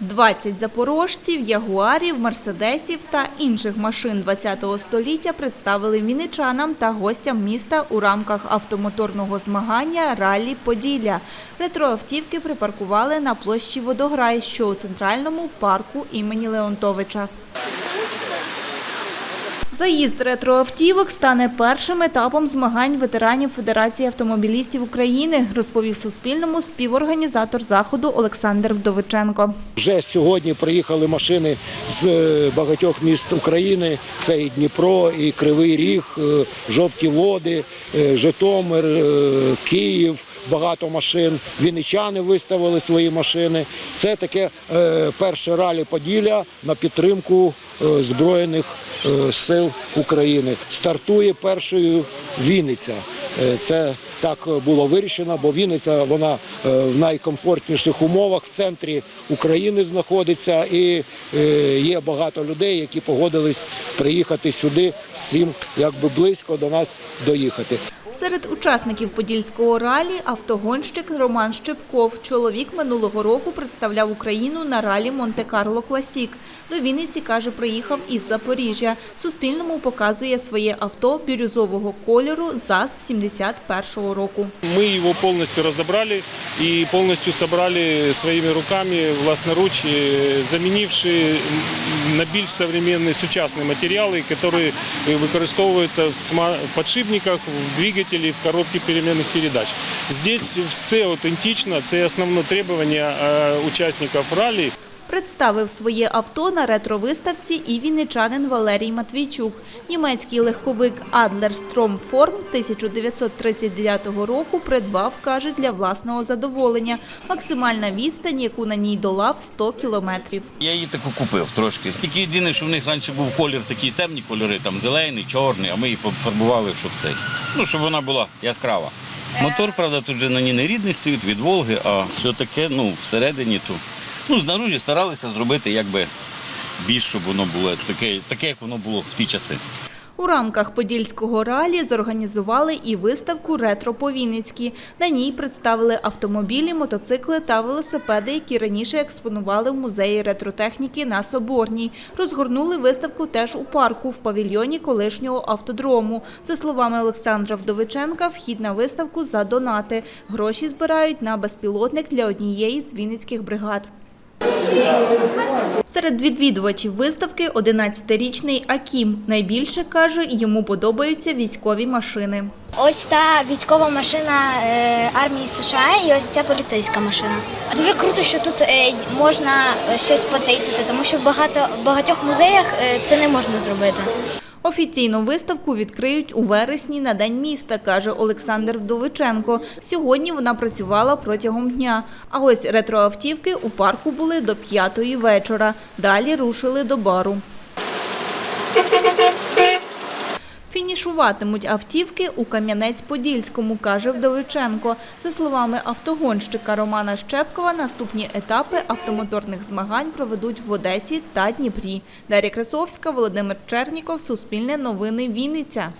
20 запорожців, ягуарів, мерседесів та інших машин ХХ століття представили вінничанам та гостям міста у рамках автомоторного змагання «Раллі Поділля». Ретроавтівки припаркували на площі Водограй, що у центральному парку імені Леонтовича. Заїзд ретроавтівок стане першим етапом змагань ветеранів Федерації автомобілістів України, розповів Суспільному співорганізатор заходу Олександр Вдовиченко. Вже сьогодні приїхали машини з е, багатьох міст України. Це і Дніпро, і Кривий Ріг, е, Жовті Води, е, Житомир, Київ. Багато машин. Вінничани виставили свої машини. Це таке е, перше ралі Поділля на підтримку е, Збройних е, сил України. Стартує першою Вінниця. Е, це так було вирішено, бо Вінниця вона е, в найкомфортніших умовах в центрі України знаходиться і е, є багато людей, які погодились приїхати сюди з цим, якби близько до нас доїхати. Серед учасників подільського ралі автогонщик Роман Щепков. Чоловік минулого року представляв Україну на ралі Монте-Карло Класік. До Вінниці каже, приїхав із Запоріжжя. Суспільному показує своє авто бірюзового кольору ЗАЗ-70. 1971 року. Ми його повністю розібрали і повністю зібрали своїми руками, власноруч, е, замінивши на більш сучасні сучасні матеріали, які е, використовуються в підшипниках, в двигателі, в коробці перемінних передач. Здесь все аутентично, це основне требування е, учасників ралі. Представив своє авто на ретровиставці і вінничанин Валерій Матвійчук. Німецький легковик Adler Stromform 1939 року придбав, каже, для власного задоволення. Максимальна відстань, яку на ній долав 100 кілометрів. Я її таку купив трошки. Тільки єдине, що в них раніше був колір, такі темні кольори, там зелений, чорний, а ми її пофарбували, щоб цей. Ну, щоб вона була яскрава. Мотор, правда, тут же на ній не рідний стоїть від Волги, а все таке, ну, всередині то. Ну, знаружі старалися зробити якби більш, щоб воно було таке, таке, як воно було в ті часи. У рамках Подільського ралі зорганізували і виставку «Ретро по Вінницькі». На ній представили автомобілі, мотоцикли та велосипеди, які раніше експонували в музеї ретротехніки на Соборній. Розгорнули виставку теж у парку в павільйоні колишнього автодрому. За словами Олександра Вдовиченка, вхід на виставку за донати. Гроші збирають на безпілотник для однієї з вінницьких бригад. Серед відвідувачів виставки 11-річний Акім. Найбільше, каже, йому подобаються військові машини. Ось та військова машина е, армії США і ось ця поліцейська машина. Дуже круто, що тут е, можна е, щось потицяти, тому що в багато багатьох музеях це не можна зробити. Офіційну виставку відкриють у вересні на День міста, каже Олександр Вдовиченко. Сьогодні вона працювала протягом дня. А ось ретроавтівки у парку були до п'ятої вечора. Далі рушили до бару. Фінішуватимуть автівки у Кам'янець-Подільському, каже Вдовиченко. За словами автогонщика Романа Щепкова, наступні етапи автомоторних змагань проведуть в Одесі та Дніпрі. Дар'я Красовська, Володимир Черніков, Суспільне новини, Вінниця.